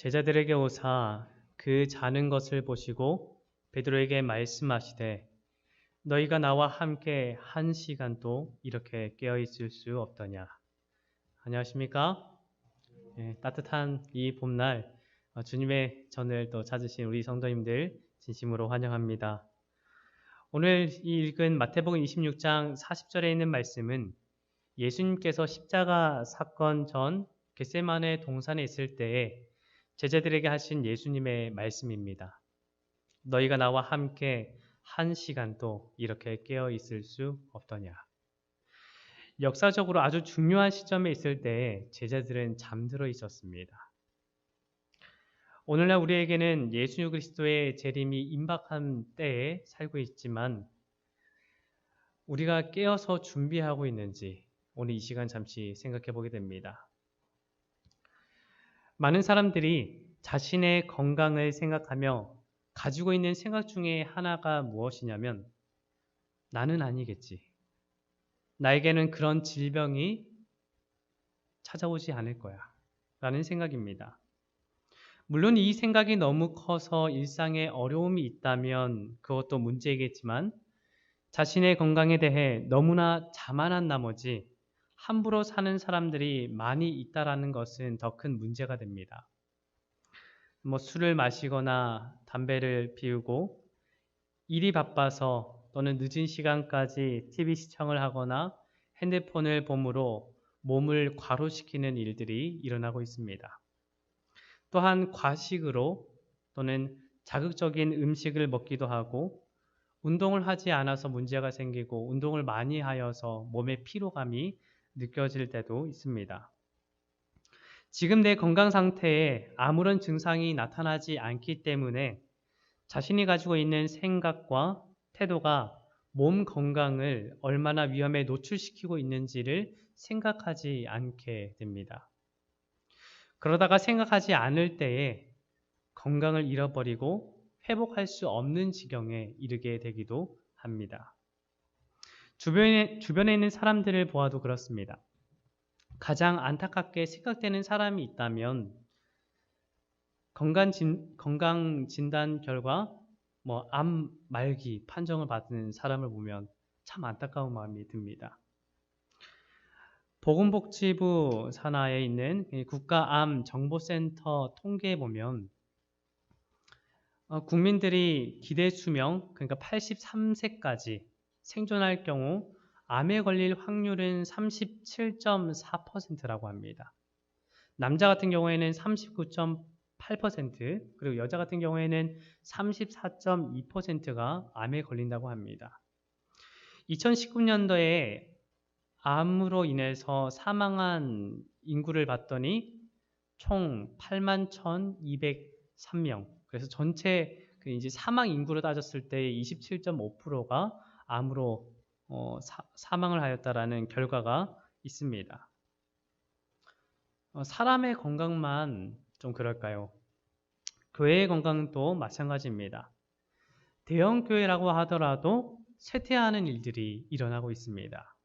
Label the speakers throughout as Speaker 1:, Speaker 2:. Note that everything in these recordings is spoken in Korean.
Speaker 1: 제자들에게 오사 그 자는 것을 보시고 베드로에게 말씀하시되 너희가 나와 함께 한 시간도 이렇게 깨어 있을 수 없더냐. 안녕하십니까? 예, 따뜻한 이 봄날 어, 주님의 전을 또 찾으신 우리 성도님들 진심으로 환영합니다. 오늘 이 읽은 마태복음 26장 40절에 있는 말씀은 예수님께서 십자가 사건 전 겟세만의 동산에 있을 때에 제자들에게 하신 예수님의 말씀입니다. 너희가 나와 함께 한 시간도 이렇게 깨어 있을 수 없더냐. 역사적으로 아주 중요한 시점에 있을 때 제자들은 잠들어 있었습니다. 오늘날 우리에게는 예수 그리스도의 재림이 임박한 때에 살고 있지만 우리가 깨어서 준비하고 있는지 오늘 이 시간 잠시 생각해 보게 됩니다. 많은 사람들이 자신의 건강을 생각하며 가지고 있는 생각 중에 하나가 무엇이냐면 나는 아니겠지. 나에게는 그런 질병이 찾아오지 않을 거야. 라는 생각입니다. 물론 이 생각이 너무 커서 일상에 어려움이 있다면 그것도 문제이겠지만 자신의 건강에 대해 너무나 자만한 나머지 함부로 사는 사람들이 많이 있다라는 것은 더 큰 문제가 됩니다. 뭐 술을 마시거나 담배를 피우고 일이 바빠서 또는 늦은 시간까지 TV 시청을 하거나 핸드폰을 봄으로 몸을 과로시키는 일들이 일어나고 있습니다. 또한 과식으로 또는 자극적인 음식을 먹기도 하고 운동을 하지 않아서 문제가 생기고 운동을 많이 하여서 몸의 피로감이 느껴질 때도 있습니다. 지금 내 건강 상태에 아무런 증상이 나타나지 않기 때문에 자신이 가지고 있는 생각과 태도가 몸 건강을 얼마나 위험에 노출시키고 있는지를 생각하지 않게 됩니다. 그러다가 생각하지 않을 때에 건강을 잃어버리고 회복할 수 없는 지경에 이르게 되기도 합니다. 주변에, 주변에 있는 사람들을 보아도 그렇습니다. 가장 안타깝게 생각되는 사람이 있다면 건강, 진, 건강 진단 결과 뭐 암 말기 판정을 받는 사람을 보면 참 안타까운 마음이 듭니다. 보건복지부 산하에 있는 국가암 정보센터 통계에 보면 어, 국민들이 기대 수명 그러니까 83세까지 생존할 경우 암에 걸릴 확률은 37.4%라고 합니다. 남자 같은 경우에는 39.8% 그리고 여자 같은 경우에는 34.2%가 암에 걸린다고 합니다. 2019년도에 암으로 인해서 사망한 인구를 봤더니 총 8만 1,203명. 그래서 전체 그 이제 사망 인구로 따졌을 때 27.5%가 암으로 어, 사, 망을 하였다라는 결과가 있습니다. 어, 사람의 건강만 좀 그럴까요? 교회의 건강도 마찬가지입니다. 대형 교회라고 하더라도 쇠퇴하는 일들이 일어나고 있습니다.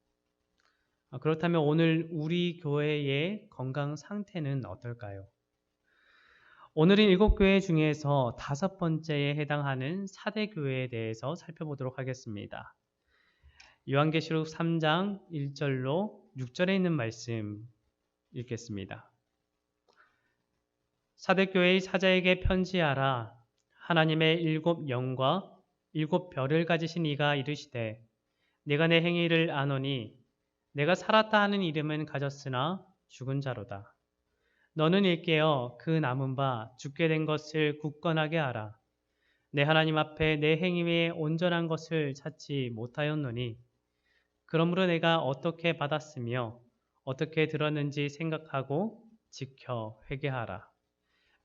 Speaker 1: 어, 그렇다면 오늘 우리 교회의 건강 상태는 어떨까요? 오늘은 일곱 교회 중에서 다섯 번째에 해당하는 사대 교회에 대해서 살펴보도록 하겠습니다. 요한계시록 3장 1절로 6절에 있는 말씀 읽겠습니다. 사대교회의 사자에게 편지하라 하나님의 일곱 영과 일곱 별을 가지신 이가 이르시되 내가 내 행위를 아노니 내가 살았다 하는 이름은 가졌으나 죽은 자로다. 너는 일깨어 그 남은 바 죽게 된 것을 굳건하게 하라. 내 하나님 앞에 내 행위에 온전한 것을 찾지 못하였노니 그러므로 내가 어떻게 받았으며 어떻게 들었는지 생각하고 지켜 회개하라.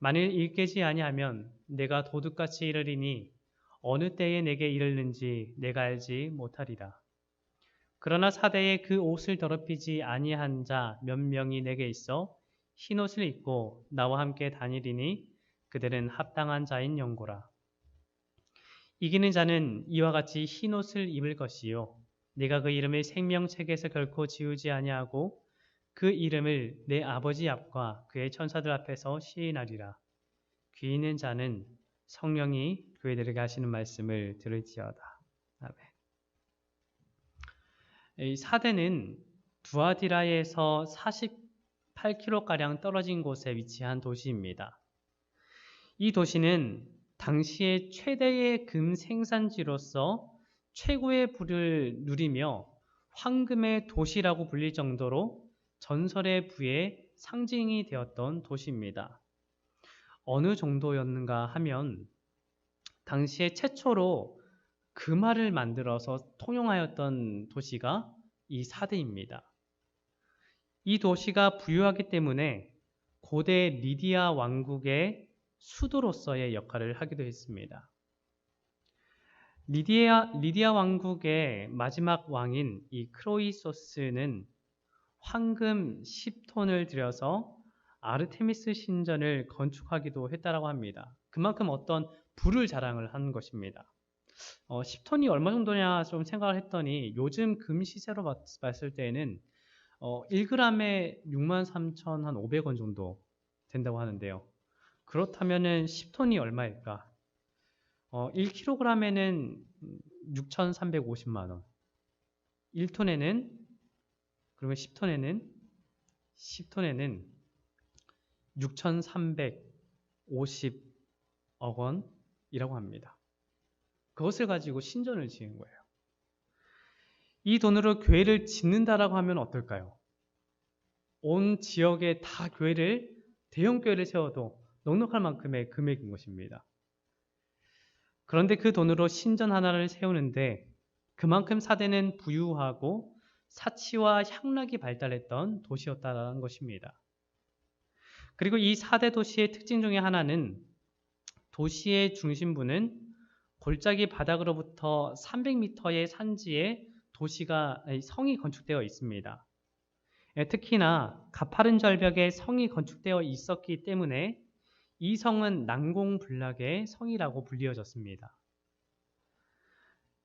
Speaker 1: 만일 일깨지 아니하면 내가 도둑같이 이르리니 어느 때에 내게 이르는지 내가 알지 못하리라. 그러나 사대에 그 옷을 더럽히지 아니한 자 몇 명이 내게 있어 흰 옷을 입고 나와 함께 다니리니 그들은 합당한 자인 영고라. 이기는 자는 이와 같이 흰 옷을 입을 것이요 내가 그 이름을 생명책에서 결코 지우지 아니하고 그 이름을 내 아버지 앞과 그의 천사들 앞에서 시인하리라. 귀 있는 자는 성령이 교회들에게 하시는 말씀을 들을지어다. 아멘. 이 사대는 두아디라에서 48km가량 떨어진 곳에 위치한 도시입니다. 이 도시는 당시의 최대의 금 생산지로서 최고의 부를 누리며 황금의 도시라고 불릴 정도로 전설의 부의 상징이 되었던 도시입니다. 어느 정도였는가 하면 당시에 최초로 금화를 만들어서 통용하였던 도시가 이 사대입니다. 이 도시가 부유하기 때문에 고대 리디아 왕국의 수도로서의 역할을 하기도 했습니다. 리디아, 리디아 왕국의 마지막 왕인 이 크로이소스는 황금 10톤을 들여서 아르테미스 신전을 건축하기도 했다라고 합니다. 그만큼 어떤 부를 자랑을 한 것입니다. 어, 10톤이 얼마 정도냐 좀 생각을 했더니 요즘 금 시세로 봤을 때에는 어, 1g에 63,500원 정도 된다고 하는데요. 그렇다면은 10톤이 얼마일까? 어, 1kg에는 6,350만 원. 1톤에는 그러면 10톤에는 10톤에는 6,350억 원이라고 합니다. 그것을 가지고 신전을 지은 거예요. 이 돈으로 교회를 짓는다라고 하면 어떨까요? 온 지역에 다 교회를 대형 교회를 세워도 넉넉할 만큼의 금액인 것입니다. 그런데 그 돈으로 신전 하나를 세우는데 그만큼 사대는 부유하고 사치와 향락이 발달했던 도시였다는 것입니다. 그리고 이 4대 도시의 특징 중에 하나는 도시의 중심부는 골짜기 바닥으로부터 300m의 산지에 도시가 성이 건축되어 있습니다. 예, 특히나 가파른 절벽에 성이 건축되어 있었기 때문에 이 성은 난공불락의 성이라고 불리어졌습니다.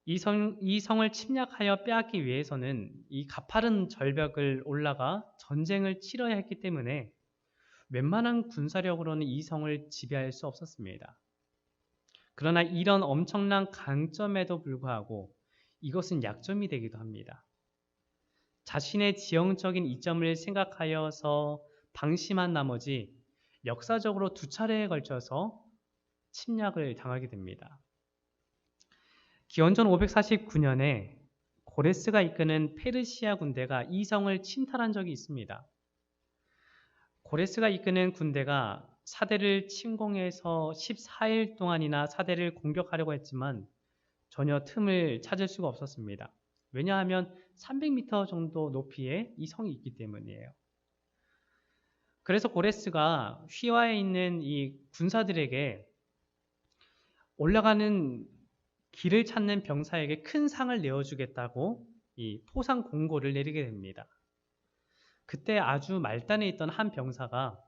Speaker 1: 이, 성, 이 성을 침략하여 빼앗기 위해서는 이 가파른 절벽을 올라가 전쟁을 치러야 했기 때문에 웬만한 군사력으로는 이 성을 지배할 수 없었습니다. 그러나 이런 엄청난 강점에도 불구하고 이것은 약점이 되기도 합니다. 자신의 지형적인 이점을 생각하여서 방심한 나머지 역사적으로 두 차례에 걸쳐서 침략을 당하게 됩니다. 기원전 549년에 고레스가 이끄는 페르시아 군대가 이 성을 침탈한 적이 있습니다. 고레스가 이끄는 군대가 사대를 침공해서 14일 동안이나 사대를 공격하려고 했지만 전혀 틈을 찾을 수가 없었습니다. 왜냐하면 300m 정도 높이에 이 성이 있기 때문이에요. 그래서 고레스가 휘와에 있는 이 군사들에게 올라가는 길을 찾는 병사에게 큰 상을 내어주겠다고 이 포상 공고를 내리게 됩니다. 그때 아주 말단에 있던 한 병사가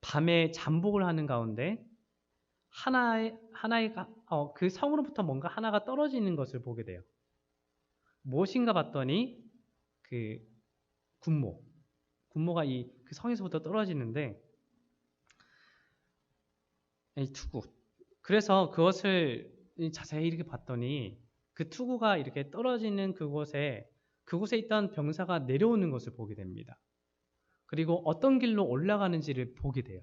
Speaker 1: 밤에 잠복을 하는 가운데 하나의 하나의 어, 그 성으로부터 뭔가 하나가 떨어지는 것을 보게 돼요. 무엇인가 봤더니 그 군모 군모가 이 그 성에서부터 떨어지는데 이 투구 그래서 그것을 자세히 이렇게 봤더니 그 투구가 이렇게 떨어지는 그곳에 그곳에 있던 병사가 내려오는 것을 보게 됩니다. 그리고 어떤 길로 올라가는지를 보게 돼요.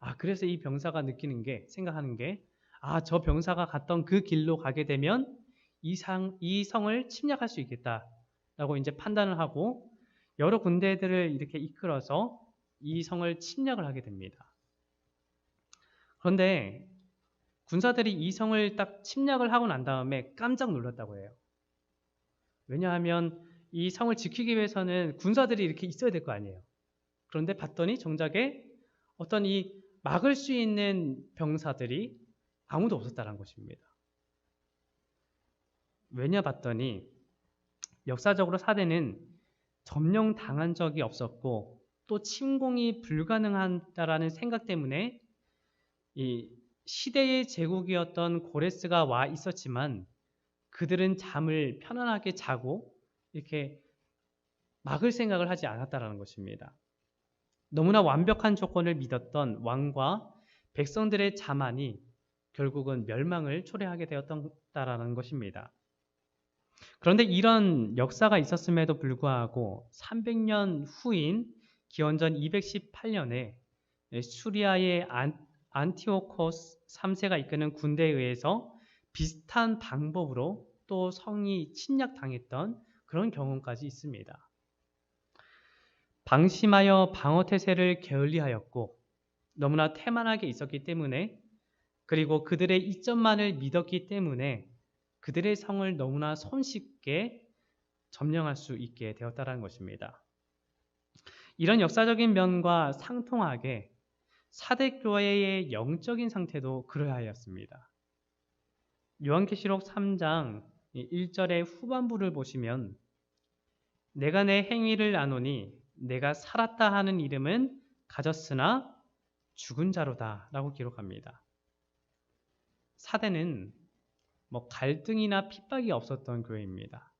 Speaker 1: 아, 그래서 이 병사가 느끼는 게, 생각하는 게, 아, 저 병사가 갔던 그 길로 가게 되면 이, 상, 이 성을 침략할 수 있겠다. 라고 이제 판단을 하고 여러 군대들을 이렇게 이끌어서 이 성을 침략을 하게 됩니다. 그런데 군사들이 이 성을 딱 침략을 하고 난 다음에 깜짝 놀랐다고 해요. 왜냐하면 이 성을 지키기 위해서는 군사들이 이렇게 있어야 될 거 아니에요. 그런데 봤더니 정작에 어떤 이 막을 수 있는 병사들이 아무도 없었다는 것입니다. 왜냐 봤더니 역사적으로 사대는 점령당한 적이 없었고 또 침공이 불가능하다라는 생각 때문에 이 시대의 제국이었던 고레스가 와 있었지만 그들은 잠을 편안하게 자고 이렇게 막을 생각을 하지 않았다라는 것입니다. 너무나 완벽한 조건을 믿었던 왕과 백성들의 자만이 결국은 멸망을 초래하게 되었다라는 것입니다. 그런데 이런 역사가 있었음에도 불구하고 300년 후인 기원전 218년에 수리아의 안, 티오코스 3세가 이끄는 군대에 의해서 비슷한 방법으로 또 성이 침략당했던 그런 경험까지 있습니다. 방심하여 방어태세를 게을리하였고 너무나 태만하게 있었기 때문에 그리고 그들의 이점만을 믿었기 때문에 그들의 성을 너무나 손쉽게 점령할 수 있게 되었다는 것입니다. 이런 역사적인 면과 상통하게 사대교회의 영적인 상태도 그러하였습니다. 요한계시록 3장 1절의 후반부를 보시면 내가 내 행위를 아노니 내가 살았다 하는 이름은 가졌으나 죽은 자로다 라고 기록합니다. 사대는 뭐 갈등이나 핍박이 없었던 교회입니다.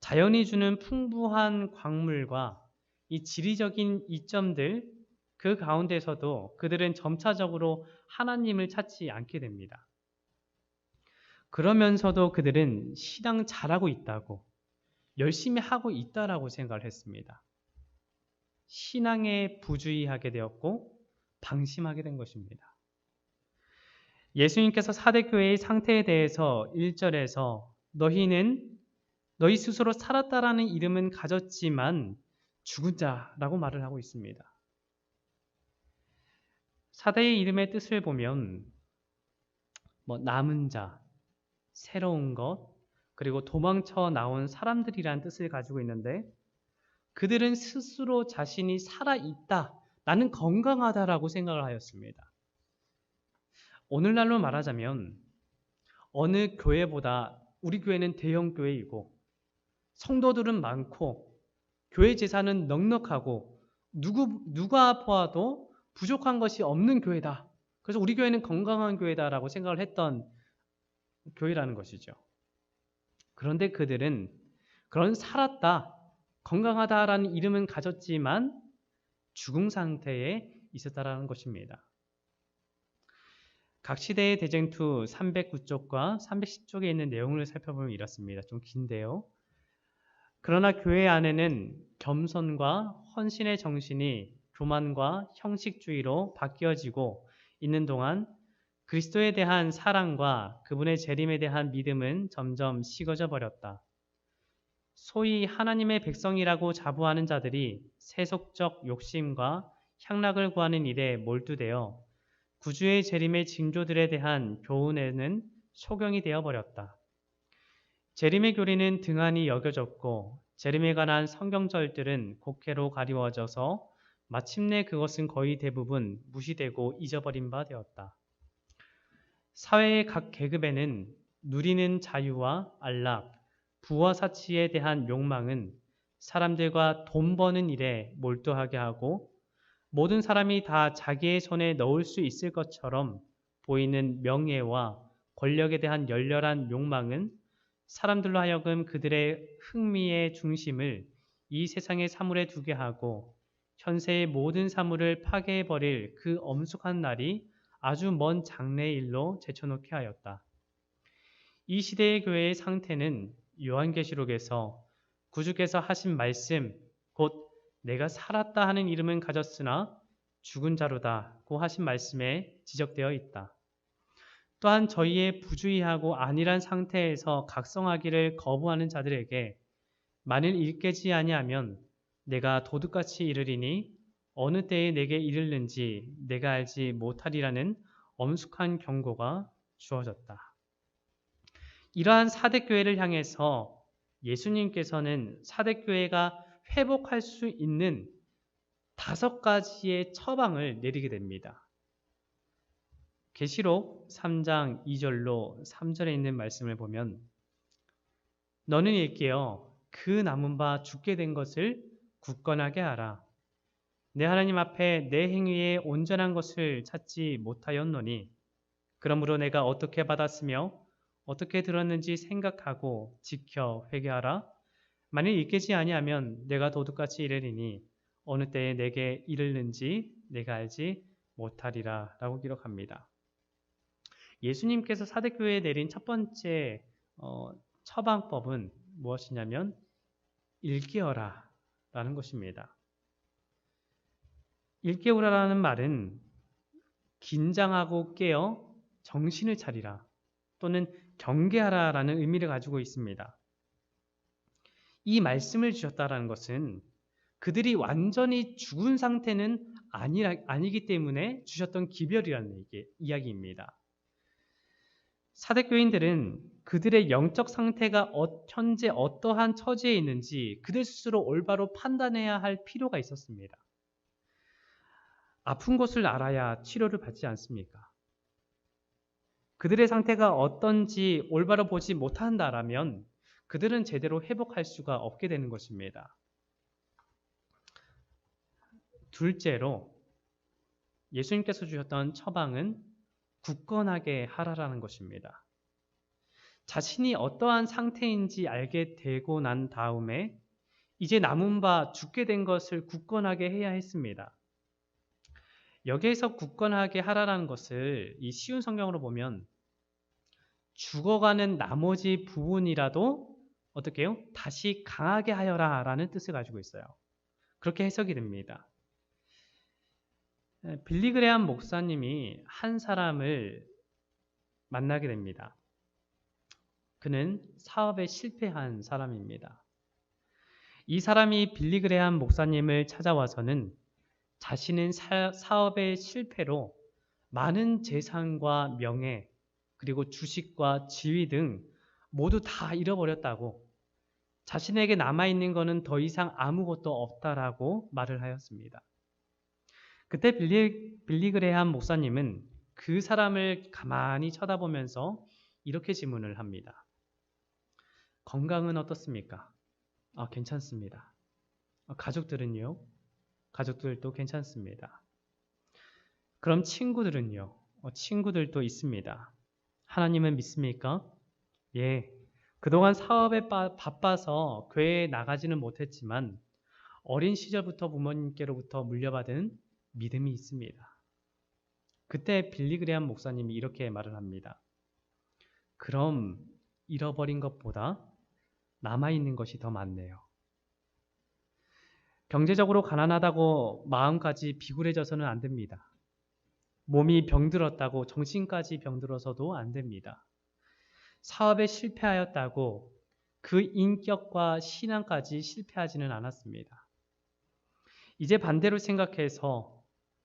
Speaker 1: 자연이 주는 풍부한 광물과 이 지리적인 이점들 그 가운데서도 그들은 점차적으로 하나님을 찾지 않게 됩니다. 그러면서도 그들은 신앙 잘하고 있다고 열심히 하고 있다라고 생각을 했습니다. 신앙에 부주의하게 되었고 방심하게 된 것입니다. 예수님께서 사대교회의 상태에 대해서 1절에서 너희는 너희 스스로 살았다라는 이름은 가졌지만 죽은 자라고 말을 하고 있습니다. 사대의 이름의 뜻을 보면 뭐 남은 자, 새로운 것, 그리고 도망쳐 나온 사람들이란 뜻을 가지고 있는데 그들은 스스로 자신이 살아있다, 나는 건강하다라고 생각을 하였습니다. 오늘날로 말하자면 어느 교회보다 우리 교회는 대형 교회이고 성도들은 많고 교회 재산은 넉넉하고 누구 누가 보아도 부족한 것이 없는 교회다. 그래서 우리 교회는 건강한 교회다라고 생각을 했던 교회라는 것이죠. 그런데 그들은 그런 살았다, 건강하다라는 이름은 가졌지만 죽음 상태에 있었다라는 것입니다. 각 시대의 대쟁투 309쪽과 310쪽에 있는 내용을 살펴보면 이렇습니다. 좀 긴데요. 그러나 교회 안에는 겸손과 헌신의 정신이 교만과 형식주의로 바뀌어지고 있는 동안 그리스도에 대한 사랑과 그분의 재림에 대한 믿음은 점점 식어져 버렸다. 소위 하나님의 백성이라고 자부하는 자들이 세속적 욕심과 향락을 구하는 일에 몰두되어 구주의 재림의 징조들에 대한 교훈에는 소경이 되어버렸다. 재림의 교리는 등한히 여겨졌고 재림에 관한 성경절들은 곡해로 가리워져서 마침내 그것은 거의 대부분 무시되고 잊어버린 바 되었다. 사회의 각 계급에는 누리는 자유와 안락, 부와 사치에 대한 욕망은 사람들과 돈 버는 일에 몰두하게 하고 모든 사람이 다 자기의 손에 넣을 수 있을 것처럼 보이는 명예와 권력에 대한 열렬한 욕망은 사람들로 하여금 그들의 흥미의 중심을 이 세상의 사물에 두게 하고 현세의 모든 사물을 파괴해버릴 그 엄숙한 날이 아주 먼 장래일로 제쳐놓게 하였다. 이 시대의 교회의 상태는 요한계시록에서 구주께서 하신 말씀, 곧 내가 살았다 하는 이름은 가졌으나 죽은 자로다고 하신 말씀에 지적되어 있다. 또한 저희의 부주의하고 안일한 상태에서 각성하기를 거부하는 자들에게 만일 일깨지 아니하면 내가 도둑같이 이르리니 어느 때에 내게 이르는지 내가 알지 못하리라는 엄숙한 경고가 주어졌다. 이러한 사대교회를 향해서 예수님께서는 사대교회가 회복할 수 있는 다섯 가지의 처방을 내리게 됩니다. 계시록 3장 2절로 3절에 있는 말씀을 보면 너는 읽게요 그 남은 바 죽게 된 것을 굳건하게 하라 내 하나님 앞에 내 행위에 온전한 것을 찾지 못하였노니 그러므로 내가 어떻게 받았으며 어떻게 들었는지 생각하고 지켜 회개하라 만일 읽겠지 아니하면 내가 도둑같이 이르리니 어느 때에 내게 이르는지 내가 알지 못하리라 라고 기록합니다. 예수님께서 사대교회에 내린 첫 번째 어, 처방법은 무엇이냐면 일깨어라 라는 것입니다. 일깨우라라는 말은 긴장하고 깨어 정신을 차리라 또는 경계하라 라는 의미를 가지고 있습니다. 이 말씀을 주셨다라는 것은 그들이 완전히 죽은 상태는 아니라, 아니기 때문에 주셨던 기별이라는 이야기입니다. 사대교인들은 그들의 영적 상태가 어, 현재 어떠한 처지에 있는지 그들 스스로 올바로 판단해야 할 필요가 있었습니다. 아픈 것을 알아야 치료를 받지 않습니까? 그들의 상태가 어떤지 올바로 보지 못한다라면 그들은 제대로 회복할 수가 없게 되는 것입니다. 둘째로 예수님께서 주셨던 처방은 굳건하게 하라라는 것입니다. 자신이 어떠한 상태인지 알게 되고 난 다음에 이제 남은 바 죽게 된 것을 굳건하게 해야 했습니다. 여기에서 굳건하게 하라라는 것을 이 쉬운 성경으로 보면 죽어가는 나머지 부분이라도 어떻게 해요? 다시 강하게 하여라 라는 뜻을 가지고 있어요. 그렇게 해석이 됩니다. 빌리그레한 목사님이 한 사람을 만나게 됩니다. 그는 사업에 실패한 사람입니다. 이 사람이 빌리그레한 목사님을 찾아와서는 자신은 사업의 실패로 많은 재산과 명예, 그리고 주식과 지위 등 모두 다 잃어버렸다고 자신에게 남아있는 것은 더 이상 아무것도 없다라고 말을 하였습니다. 그때 빌리, 빌리그레한 목사님은 그 사람을 가만히 쳐다보면서 이렇게 질문을 합니다. 건강은 어떻습니까? 아, 괜찮습니다. 아, 가족들은요? 가족들도 괜찮습니다. 그럼 친구들은요? 어, 친구들도 있습니다. 하나님은 믿습니까? 예. 그동안 사업에 바빠서 교회에 나가지는 못했지만 어린 시절부터 부모님께로부터 물려받은 믿음이 있습니다. 그때 빌리그레한 목사님이 이렇게 말을 합니다. 그럼 잃어버린 것보다 남아있는 것이 더 많네요. 경제적으로 가난하다고 마음까지 비굴해져서는 안 됩니다. 몸이 병들었다고 정신까지 병들어서도 안 됩니다. 사업에 실패하였다고 그 인격과 신앙까지 실패하지는 않았습니다. 이제 반대로 생각해서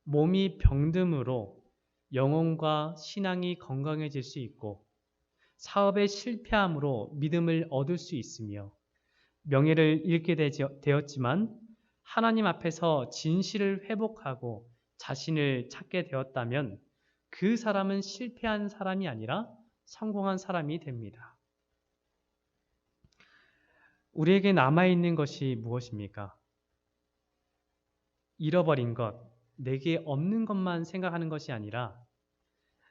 Speaker 1: 몸이 병듦으로 영혼과 신앙이 건강해질 수 있고 사업에 실패함으로 믿음을 얻을 수 있으며 명예를 잃게 되었지만 하나님 앞에서 진실을 회복하고 자신을 찾게 되었다면 그 사람은 실패한 사람이 아니라 성공한 사람이 됩니다. 우리에게 남아있는 것이 무엇입니까? 잃어버린 것, 내게 없는 것만 생각하는 것이 아니라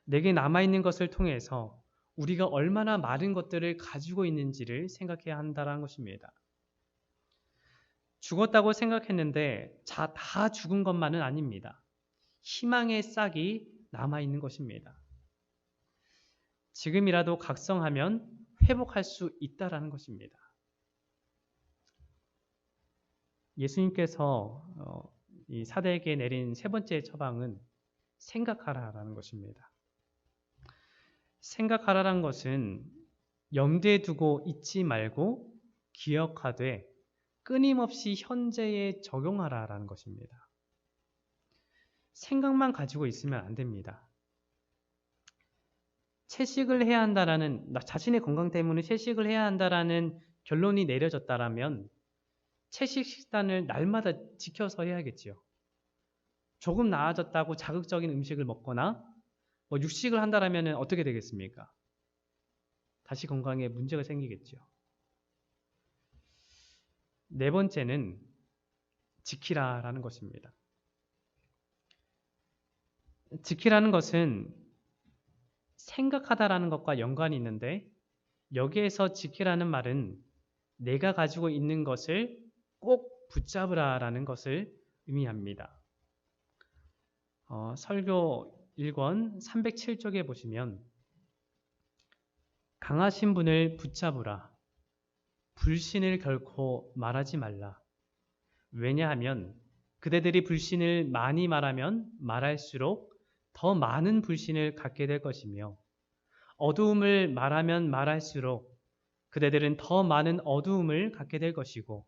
Speaker 1: 내게 남아있는 것을 통해서 우리가 얼마나 많은 것들을 가지고 있는지를 생각해야 한다는 것입니다. 죽었다고 생각했는데 다 죽은 것만은 아닙니다. 희망의 싹이 남아 있는 것입니다. 지금이라도 각성하면 회복할 수 있다라는 것입니다. 예수님께서 어, 이 사대에게 내린 세 번째 처방은 생각하라라는 것입니다. 생각하라는 것은 염두에 두고 잊지 말고 기억하되 끊임없이 현재에 적용하라라는 것입니다. 생각만 가지고 있으면 안 됩니다. 채식을 해야 한다라는 자신의 건강 때문에 채식을 해야 한다라는 결론이 내려졌다라면 채식 식단을 날마다 지켜서 해야겠지요. 조금 나아졌다고 자극적인 음식을 먹거나 뭐 육식을 한다라면 어떻게 되겠습니까? 다시 건강에 문제가 생기겠죠. 네 번째는 지키라라는 것입니다. 지키라는 것은 생각하다라는 것과 연관이 있는데 여기에서 지키라는 말은 내가 가지고 있는 것을 꼭 붙잡으라라는 것을 의미합니다. 어, 설교 1권 307쪽에 보시면 강하신 분을 붙잡으라. 불신을 결코 말하지 말라. 왜냐하면 그대들이 불신을 많이 말하면 말할수록 더 많은 불신을 갖게 될 것이며 어두움을 말하면 말할수록 그대들은 더 많은 어두움을 갖게 될 것이고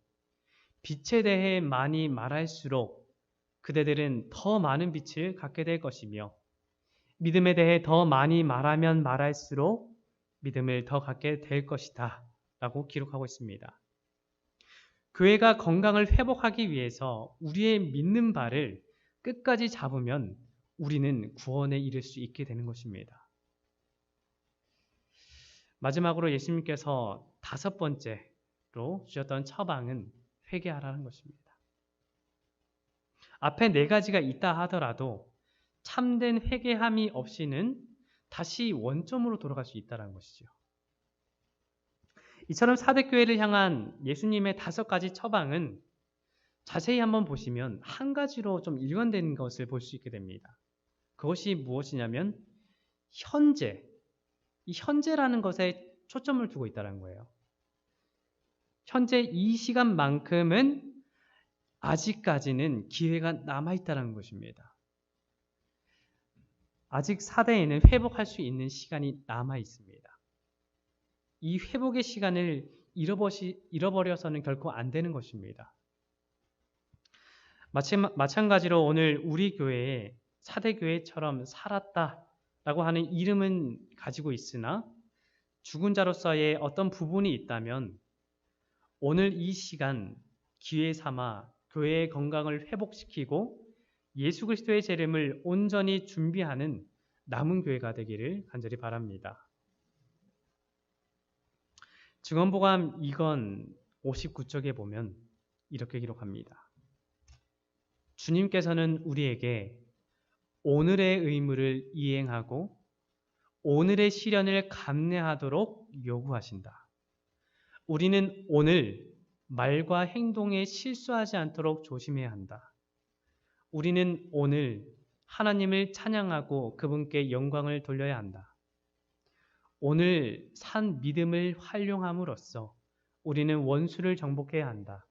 Speaker 1: 빛에 대해 많이 말할수록 그대들은 더 많은 빛을 갖게 될 것이며 믿음에 대해 더 많이 말하면 말할수록 믿음을 더 갖게 될 것이다. 라고 기록하고 있습니다. 교회가 건강을 회복하기 위해서 우리의 믿는 바를 끝까지 잡으면 우리는 구원에 이를 수 있게 되는 것입니다. 마지막으로 예수님께서 다섯 번째로 주셨던 처방은 회개하라는 것입니다. 앞에 네 가지가 있다 하더라도 참된 회개함이 없이는 다시 원점으로 돌아갈 수 있다는 것이죠. 이처럼 사대교회를 향한 예수님의 다섯 가지 처방은 자세히 한번 보시면 한 가지로 좀 일관된 것을 볼 수 있게 됩니다. 그것이 무엇이냐면 현재, 이 현재라는 것에 초점을 두고 있다는 거예요. 현재 이 시간만큼은 아직까지는 기회가 남아 있다는 것입니다. 아직 사대에는 회복할 수 있는 시간이 남아 있습니다. 이 회복의 시간을 잃어버려서는 결코 안 되는 것입니다. 마찬가지로 오늘 우리 교회에 사대교회처럼 살았다라고 하는 이름은 가지고 있으나 죽은 자로서의 어떤 부분이 있다면 오늘 이 시간 기회 삼아 교회의 건강을 회복시키고 예수 그리스도의 재림을 온전히 준비하는 남은 교회가 되기를 간절히 바랍니다. 증언보감 2권 59쪽에 보면 이렇게 기록합니다. 주님께서는 우리에게 오늘의 의무를 이행하고 오늘의 시련을 감내하도록 요구하신다. 우리는 오늘 말과 행동에 실수하지 않도록 조심해야 한다. 우리는 오늘 하나님을 찬양하고 그분께 영광을 돌려야 한다. 오늘 산 믿음을 활용함으로써 우리는 원수를 정복해야 한다.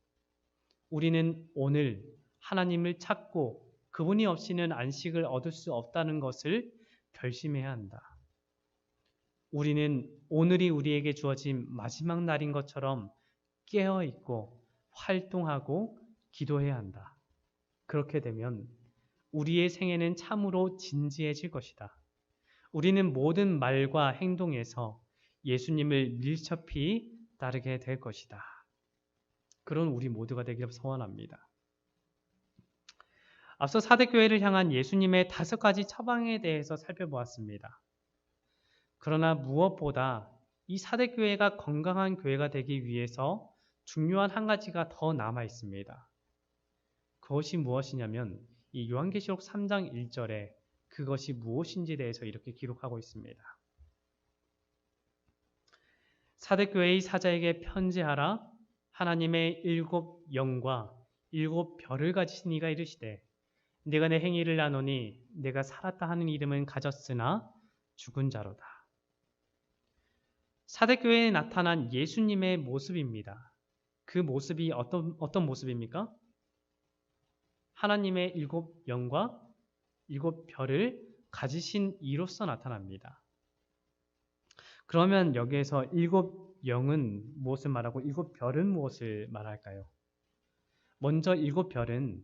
Speaker 1: 우리는 오늘 하나님을 찾고 그분이 없이는 안식을 얻을 수 없다는 것을 결심해야 한다. 우리는 오늘이 우리에게 주어진 마지막 날인 것처럼 깨어 있고 활동하고 기도해야 한다. 그렇게 되면 우리의 생애는 참으로 진지해질 것이다. 우리는 모든 말과 행동에서 예수님을 밀접히 따르게 될 것이다. 그런 우리 모두가 되기를 소원합니다. 앞서 사대교회를 향한 예수님의 다섯 가지 처방에 대해서 살펴보았습니다. 그러나 무엇보다 이 사대교회가 건강한 교회가 되기 위해서 중요한 한 가지가 더 남아 있습니다. 그것이 무엇이냐면 이 요한계시록 3장 1절에 그것이 무엇인지에 대해서 이렇게 기록하고 있습니다. 사대교회의 사자에게 편지하라 하나님의 일곱 영과 일곱 별을 가지신 이가 이르시되 내가 내 행위를 나누니 내가 살았다 하는 이름은 가졌으나 죽은 자로다. 사대교회에 나타난 예수님의 모습입니다. 그 모습이 어떤, 어떤 모습입니까? 하나님의 일곱 영과 일곱 별을 가지신 이로서 나타납니다. 그러면 여기에서 일곱 영은 무엇을 말하고 일곱 별은 무엇을 말할까요? 먼저 일곱 별은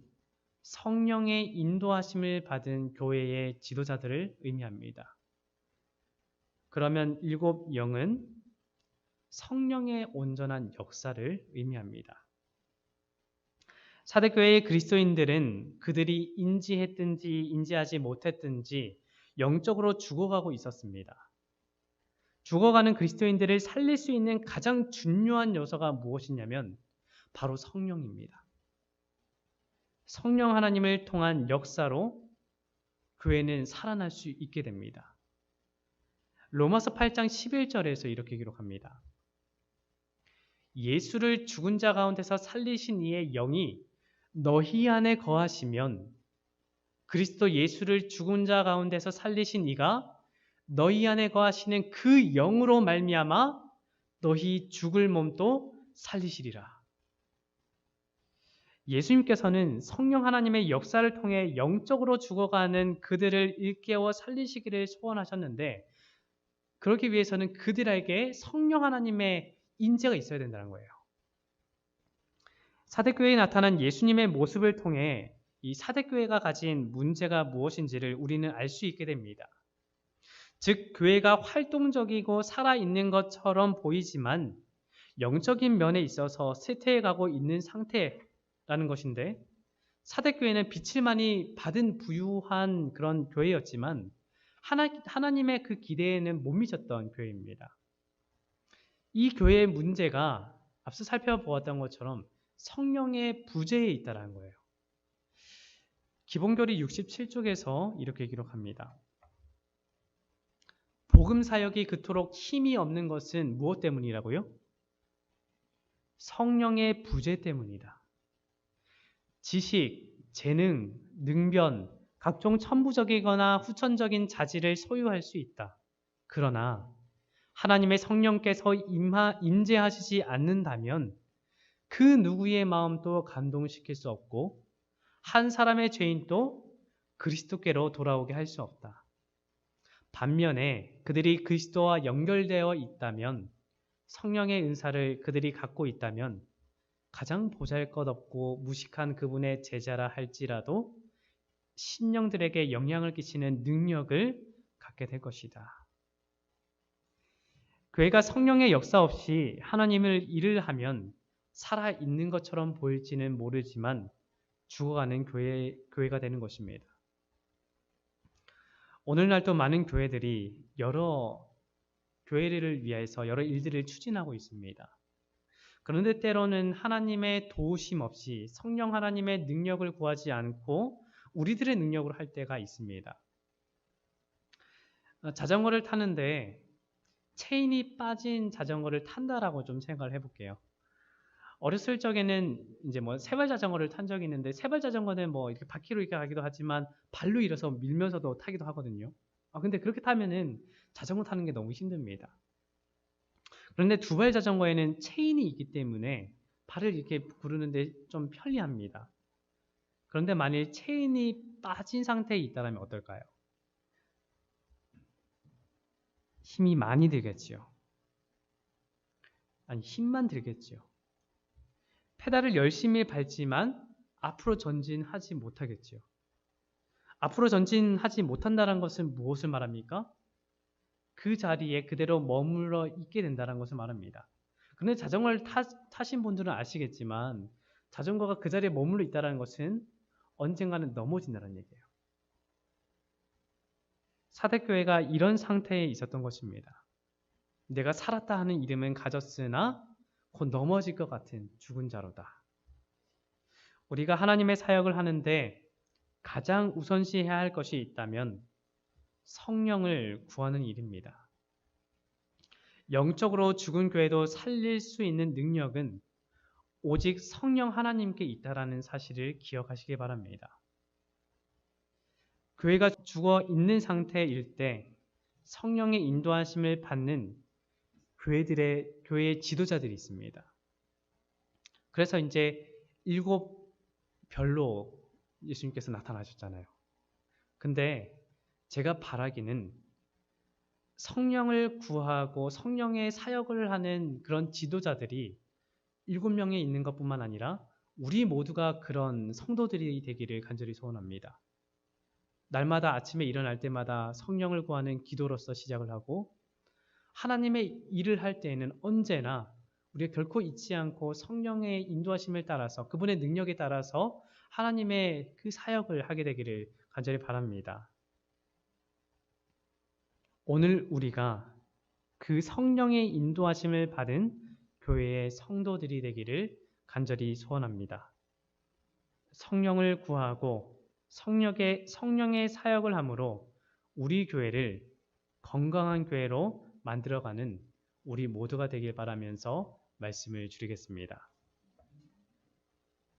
Speaker 1: 성령의 인도하심을 받은 교회의 지도자들을 의미합니다. 그러면 일곱 영은 성령의 온전한 역사를 의미합니다. 사대교회의 그리스도인들은 그들이 인지했든지 인지하지 못했든지 영적으로 죽어가고 있었습니다. 죽어가는 그리스도인들을 살릴 수 있는 가장 중요한 요소가 무엇이냐면 바로 성령입니다. 성령 하나님을 통한 역사로 교회는 살아날 수 있게 됩니다. 로마서 8장 11절에서 이렇게 기록합니다. 예수를 죽은 자 가운데서 살리신 이의 영이 너희 안에 거하시면 그리스도 예수를 죽은 자 가운데서 살리신 이가 너희 안에 거하시는 그 영으로 말미암아 너희 죽을 몸도 살리시리라. 예수님께서는 성령 하나님의 역사를 통해 영적으로 죽어가는 그들을 일깨워 살리시기를 소원하셨는데 그러기 위해서는 그들에게 성령 하나님의 인재가 있어야 된다는 거예요. 사대교회에 나타난 예수님의 모습을 통해 이 사대교회가 가진 문제가 무엇인지를 우리는 알 수 있게 됩니다. 즉, 교회가 활동적이고 살아있는 것처럼 보이지만 영적인 면에 있어서 쇠퇴해가고 있는 상태 라는 것인데 사대교회는 빛을 많이 받은 부유한 그런 교회였지만 하나, 하나님의 그 기대에는 못 미쳤던 교회입니다. 이 교회의 문제가 앞서 살펴보았던 것처럼 성령의 부재에 있다는 거예요. 기본교리 67쪽에서 이렇게 기록합니다. 복음 사역이 그토록 힘이 없는 것은 무엇 때문이라고요? 성령의 부재 때문이다. 지식, 재능, 능변, 각종 천부적이거나 후천적인 자질을 소유할 수 있다. 그러나 하나님의 성령께서 임하, 임재하시지 않는다면 그 누구의 마음도 감동시킬 수 없고 한 사람의 죄인도 그리스도께로 돌아오게 할 수 없다. 반면에 그들이 그리스도와 연결되어 있다면 성령의 은사를 그들이 갖고 있다면 가장 보잘것없고 무식한 그분의 제자라 할지라도 신령들에게 영향을 끼치는 능력을 갖게 될 것이다. 교회가 성령의 역사 없이 하나님을 일을 하면 살아 있는 것처럼 보일지는 모르지만 죽어가는 교회, 교회가 되는 것입니다. 오늘날도 많은 교회들이 여러 교회를 위해서 여러 일들을 추진하고 있습니다. 그런데 때로는 하나님의 도우심 없이 성령 하나님의 능력을 구하지 않고 우리들의 능력으로 할 때가 있습니다. 어, 자전거를 타는데 체인이 빠진 자전거를 탄다라고 좀 생각을 해볼게요. 어렸을 적에는 이제 뭐 세발 자전거를 탄 적이 있는데 세발 자전거는 뭐 이렇게 바퀴로 이렇게 가기도 하지만 발로 일어서 밀면서도 타기도 하거든요. 아 근데 그렇게 타면은 자전거 타는 게 너무 힘듭니다. 그런데 두발 자전거에는 체인이 있기 때문에 발을 이렇게 구르는데 좀 편리합니다. 그런데 만일 체인이 빠진 상태에 있다면 어떨까요? 힘이 많이 들겠지요. 아니 힘만 들겠지요. 페달을 열심히 밟지만 앞으로 전진하지 못하겠지요. 앞으로 전진하지 못한다는 것은 무엇을 말합니까? 그 자리에 그대로 머물러 있게 된다는 것을 말합니다. 그런데 자전거를 타, 타신 분들은 아시겠지만 자전거가 그 자리에 머물러 있다는 것은 언젠가는 넘어진다는 얘기예요. 사대교회가 이런 상태에 있었던 것입니다. 내가 살았다 하는 이름은 가졌으나 곧 넘어질 것 같은 죽은 자로다. 우리가 하나님의 사역을 하는데 가장 우선시해야 할 것이 있다면 성령을 구하는 일입니다. 영적으로 죽은 교회도 살릴 수 있는 능력은 오직 성령 하나님께 있다라는 사실을 기억하시기 바랍니다. 교회가 죽어 있는 상태일 때 성령의 인도하심을 받는 교회들의 교회 지도자들이 있습니다. 그래서 이제 일곱 별로 예수님께서 나타나셨잖아요. 근데 제가 바라기는 성령을 구하고 성령의 사역을 하는 그런 지도자들이 일곱 명에 있는 것뿐만 아니라 우리 모두가 그런 성도들이 되기를 간절히 소원합니다. 날마다 아침에 일어날 때마다 성령을 구하는 기도로서 시작을 하고 하나님의 일을 할 때에는 언제나 우리가 결코 잊지 않고 성령의 인도하심을 따라서 그분의 능력에 따라서 하나님의 그 사역을 하게 되기를 간절히 바랍니다. 오늘 우리가 그 성령의 인도하심을 받은 교회의 성도들이 되기를 간절히 소원합니다. 성령을 구하고 성령의, 성령의 사역을 함으로 우리 교회를 건강한 교회로 만들어가는 우리 모두가 되길 바라면서 말씀을 줄이겠습니다.